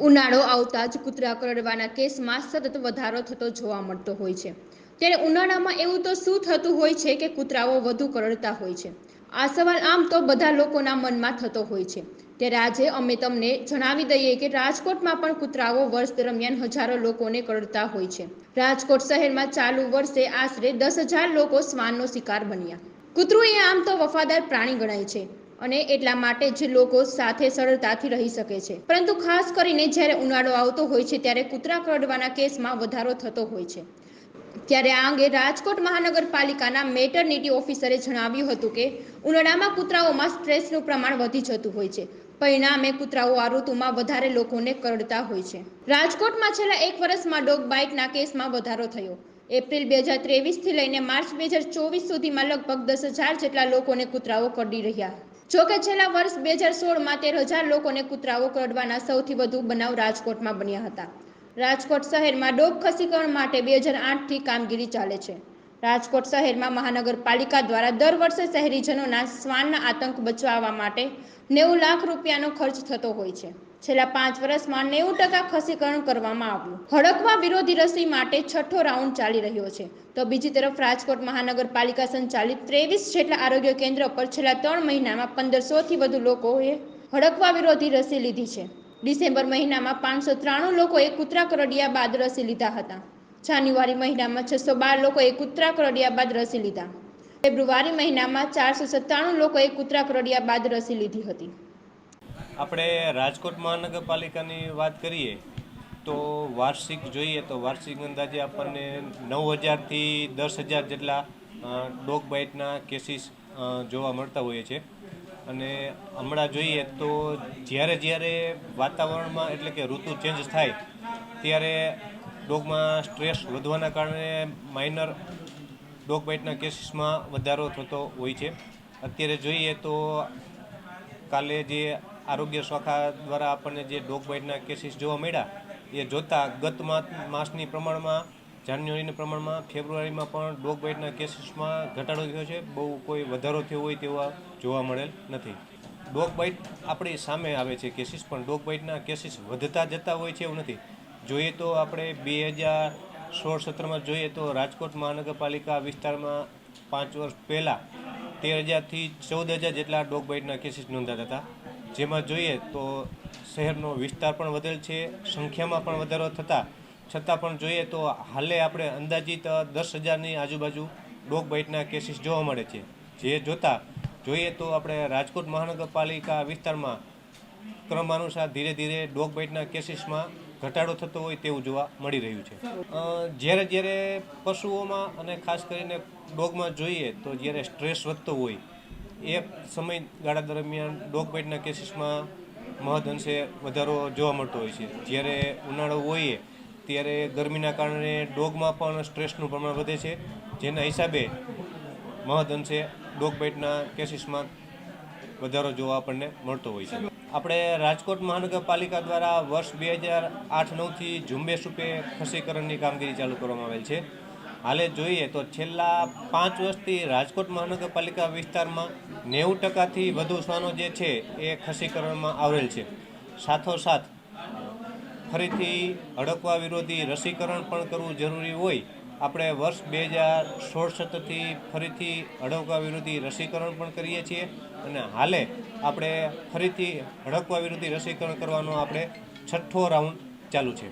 ઉનાળો આવતા જ કૂતરા કરડવાના કેસમાં સતત વધારો થતો જોવા મળતો હોય છે. ત્યારે ઉનાળામાં એવું તો શું થતું હોય છે કે કૂતરાઓ વધુ કરડતા હોય છે? આ સવાલ આમ તો બધા લોકોના મનમાં થતો હોય છે. ત્યારે આજે અમે તમને જણાવી દઈએ કે રાજકોટમાં પણ કૂતરાઓ વર્ષ દરમિયાન હજારો લોકોને કરડતા હોય છે. રાજકોટ શહેરમાં ચાલુ વર્ષે આશરે દસ હજાર લોકો શ્વાનનો શિકાર બન્યા. કૂતરું એ આમ તો વફાદાર પ્રાણી ગણાય છે. અને એટલા માટે જ લોકો સાથે સરળતાથી રહી શકે છે. પરંતુ ખાસ કરીને જ્યારે ઉનાળો આવતો હોય છે, ત્યારે કૂતરા કરડવાના કેસમાં વધારો થતો હોય છે. ત્યારે આ અંગે રાજકોટ મહાનગરપાલિકાના મેટરનિટી ઓફિસરે જણાવ્યું હતું કે, ઉનાળામાં કૂતરાઓમાં સ્ટ્રેસનું પ્રમાણ વધી જતું હોય છે. પરિણામે કૂતરાઓ આ ઋતુમાં વધારે લોકોને કરડતા હોય છે. રાજકોટમાં છેલ્લા એક વર્ષમાં ડોગ બાઇટના કેસમાં વધારો થયો. એપ્રિલ બે હજાર ત્રેવીસથી લઈને માર્ચ બે હજાર ચોવીસ સુધીમાં લગભગ દસ હજાર જેટલા લોકોને કૂતરાઓ કરડી રહ્યા જોકે છેલ્લા વર્ષ બે હજાર સોળમાં તેર હજાર લોકોને કૂતરાઓ કરડવાના સૌથી વધુ બનાવ રાજકોટમાં બન્યા હતા. રાજકોટ શહેરમાં ડોગ ખસીકરણ માટે બે હજાર આઠથી કામગીરી ચાલે છે. રાજકોટ શહેરમાં મહાનગરપાલિકા દ્વારા દર વર્ષે શહેરીજનોના શ્વાનના આતંક બચાવવા માટે નેવું લાખ રૂપિયાનો ખર્ચ થતો હોય છે. છેલ્લા પાંચ વર્ષમાં નેવું ટકા ખસીકરણ કરવામાં આવ્યું. હડકવા વિરોધી રસી માટે છઠ્ઠો રાઉન્ડ ચાલી રહ્યો છે. તો બીજી તરફ રાજકોટ મહાનગરપાલિકા સંચાલિત ત્રેવીસ જેટલા આરોગ્ય કેન્દ્ર પર છેલ્લા ત્રણ મહિનામાં પંદરસોથી વધુ લોકોએ હડકવા વિરોધી રસી લીધી છે. ડિસેમ્બર મહિનામાં પાંચસો ત્રાણું લોકોએ કૂતરા કરડિયા બાદ રસી લીધા હતા. જાન્યુઆરી મહિનામાં છસો બાર લોકોએ કૂતરા કરડિયા બાદ રસી લીધા. ફેબ્રુઆરી મહિનામાં ચારસો સત્તાણું લોકોએ કૂતરા કરડિયા બાદ રસી લીધી હતી. આપણે રાજકોટ મહાનગરપાલિકાની વાત કરીએ, તો વાર્ષિક જોઈએ તો વાર્ષિક અંદાજે આપણને નવ હજારથી દસ હજાર જેટલા ડોગ બાઇટના કેસીસ જોવા મળતા હોઈએ છે. અને હમણાં જોઈએ તો જ્યારે જ્યારે વાતાવરણમાં એટલે કે ઋતુ ચેન્જ થાય, ત્યારે ડોગમાં સ્ટ્રેસ વધવાના કારણે માઇનર ડોગ બાઇટના કેસીસમાં વધારો થતો હોય છે. અત્યારે જોઈએ તો કાલે જે આરોગ્ય શાખા દ્વારા આપણને જે ડોગ બાઇટના કેસીસ જોવા મળ્યા, એ જોતાં ગત માસની પ્રમાણમાં, જાન્યુઆરીના પ્રમાણમાં, ફેબ્રુઆરીમાં પણ ડોગ બાઇટના કેસીસમાં ઘટાડો થયો છે. બહુ કોઈ વધારો થયો હોય તેવા જોવા મળેલ નથી. ડોગ બાઇટ આપણી સામે આવે છે કેસીસ, પણ ડોગ બાઇટના કેસીસ વધતા જતા હોય છે એવું નથી. જોઈએ તો આપણે બે હજાર સોળ સત્રમાં જોઈએ તો રાજકોટ મહાનગરપાલિકા વિસ્તારમાં પાંચ વર્ષ પહેલાં તેર હજારથી ચૌદ હજાર જેટલા ડોગ બાઇટના કેસીસ નોંધાતા હતા. જેમાં જોઈએ તો શહેરનો વિસ્તાર પણ વધેલ છે, સંખ્યામાં પણ વધારો થતાં, છતાં પણ જોઈએ તો હાલે આપણે અંદાજિત દસ હજારની આજુબાજુ ડોગ બાઇટના કેસીસ જોવા મળે છે. જે જોતાં જોઈએ તો આપણે રાજકોટ મહાનગરપાલિકા વિસ્તારમાં ક્રમાનુસાર ધીરે ધીરે ડોગ બાઇટના કેસીસમાં ઘટાડો થતો હોય તેવું જોવા મળી રહ્યું છે. જ્યારે જ્યારે પશુઓમાં અને ખાસ કરીને ડોગમાં જોઈએ તો જ્યારે સ્ટ્રેસ વધતો હોય એ સમયગાળા દરમિયાન ડોગ બાઇટના કેસીસમાં મહદઅંશે વધારો જોવા મળતો હોય છે. જ્યારે ઉનાળો હોઈએ ત્યારે ગરમીના કારણે ડોગમાં પણ સ્ટ્રેસનું પ્રમાણ વધે છે. જેના હિસાબે મહદઅંશે ડોગ બાઇટના કેસીસમાં વધારો જોવા આપણને મળતો હોય છે. આપણે રાજકોટ મહાનગરપાલિકા દ્વારા વર્ષ બે હજાર આઠ નવથી ઝુંબેશ રૂપે ખસીકરણની કામગીરી ચાલુ કરવામાં આવેલ છે. હાલે જોઈએ તો છેલ્લા પાંચ વર્ષથી રાજકોટ મહાનગરપાલિકા વિસ્તારમાં નેવું ટકાથી વધુ શ્વાનો જે છે એ ખસીકરણમાં આવેલ છે. સાથોસાથ, ફરીથી હડકવા વિરોધી રસીકરણ પણ કરવું જરૂરી હોય. આપણે વર્ષ બે હજાર સોળ સત્તરથી ફરીથી હડકવા વિરોધી રસીકરણ પણ કરીએ છીએ અને હાલે આપણે ફરીથી હડકવા વિરોધી રસીકરણ કરવાનો આપણે છઠ્ઠો રાઉન્ડ ચાલુ છે.